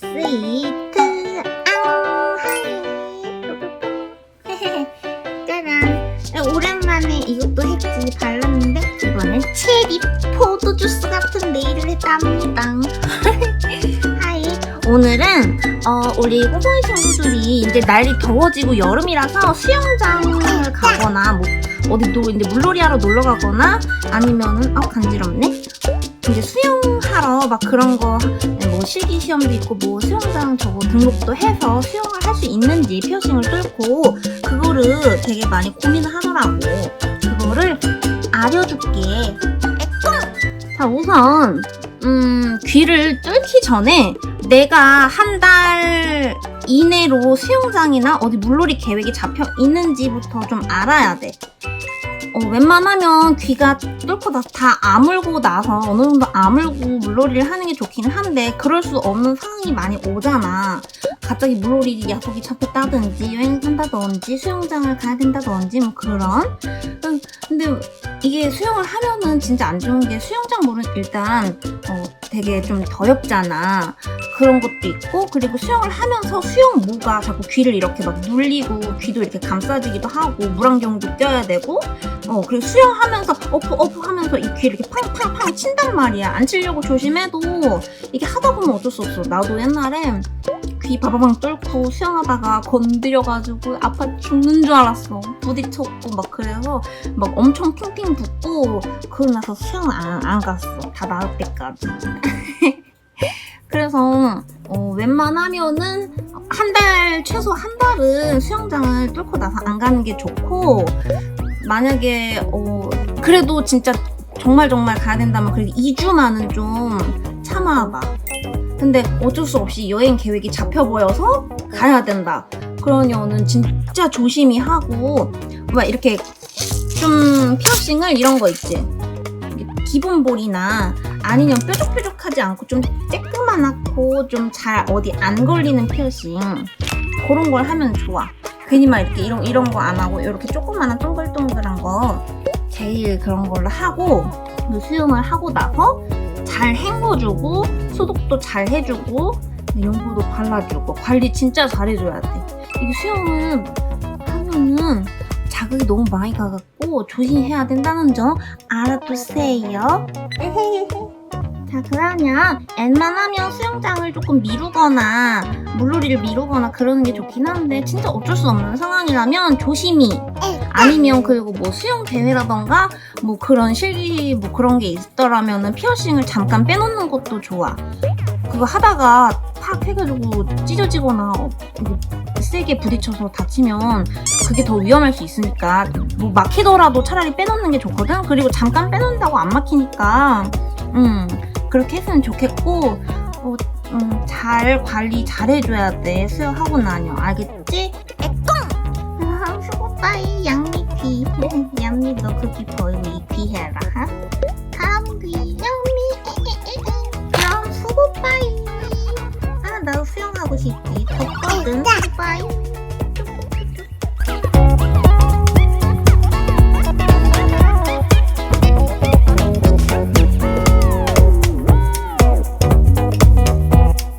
스위트. 앙하이. 짜란 오랜만에 이것도 했지. 발랐는데 이번엔 체리 포도 주스 같은 네일을 했답니다. 하이. 오늘은 어, 우리 꼬마이 친구들이 이제 날이 더워지고 여름이라서 수영장을 가거나 뭐 어디 노 이제 물놀이 하러 놀러 가거나 아니면은 아 간지럽네? 이제 수영 하러 막 그런 거 뭐 실기 시험도 있고 뭐 수영장 저거 등록도 해서 수영을 할 수 있는지 피어싱을 뚫고 그거를 되게 많이 고민을 하더라고. 그거를 알려줄게. 자 우선 음 귀를 뚫기 전에 내가 한 달 이내로 수영장이나 어디 물놀이 계획이 잡혀 있는지부터 좀 알아야 돼. 어, 웬만하면 귀가 뚫고 다, 다 아물고 나서 어느 정도 아물고 물놀이를 하는 게 좋긴 한데 그럴 수 없는 상황이 많이 오잖아. 갑자기 물놀이 약속이 잡혔다든지 여행 간다든지 수영장을 가야 된다든지 뭐 그런. 음, 근데 이게 수영을 하면은 진짜 안 좋은 게 수영장 물은 일단 어, 되게 좀 더럽잖아. 그런 것도 있고 그리고 수영을 하면서 수영모가 자꾸 귀를 이렇게 막 눌리고 귀도 이렇게 감싸지기도 하고 물안경도 껴야 되고 어 그리고 수영하면서 어프 어프 하면서 이 귀를 이렇게 팡팡팡 친단 말이야. 안 치려고 조심해도. 이게 하다 보면 어쩔 수 없어. 나도 옛날에 귀 바바방 뚫고 수영하다가 건드려가지고 아파 죽는 줄 알았어. 부딪혔고 막 그래서 막 엄청 핑핑 붓고 그러고 나서 수영 안, 안 갔어. 다 나을 때까지. 그래서 어, 웬만하면은 한 달 최소 한 달은 수영장을 뚫고 나서 안 가는 게 좋고 만약에 어, 그래도 진짜 정말 정말 가야 된다면 그래도 2주만은 좀 참아봐. 근데 어쩔 수 없이 여행 계획이 잡혀 보여서 가야 된다. 그러면은 진짜 조심히 하고 막 이렇게 좀 피어싱을 이런 거 있지. 기본볼이나 아니면 뾰족뾰족하지 않고 좀 쬐끄만하고 좀 잘 어디 안 걸리는 피어싱 그런 걸 하면 좋아. 괜히 막 이렇게 이런 이런 거 안 하고 이렇게 조그만한 동글동글한 거 제일 그런 걸로 하고 그 수영을 하고 나서 잘 헹궈주고 소독도 잘 해주고 연고도 발라주고 관리 진짜 잘해줘야 돼. 이게 수영을 하면은 자극이 너무 많이 가갖고 조심해야 된다는 점 알아두세요. 자 그러면 웬만하면 수영장을 조금 미루거나 물놀이를 미루거나 그러는 게 좋긴 한데 진짜 어쩔 수 없는 상황이라면 조심히 아니면 그리고 뭐 수영 대회라던가 뭐 그런 실기 뭐 그런 게 있더라면은 피어싱을 잠깐 빼놓는 것도 좋아. 그거 하다가 팍 해가지고 찢어지거나 어, 뭐 세게 부딪혀서 다치면 그게 더 위험할 수 있으니까 뭐 막히더라도 차라리 빼놓는 게 좋거든. 그리고 잠깐 빼놓는다고 안 막히니까 음 그렇게 했으면 좋겠고 어, 음, 잘 관리 잘 해줘야 돼. 수영하고 나면 알겠지? 에꿍! 아, 수고빠이. 양미귀. 양미 너 그귀 버리고 이귀 해라. 하? 감귀. 양미. 그럼 수고빠이. 아 나도 수영하고 싶지. 덥거든 수고빠이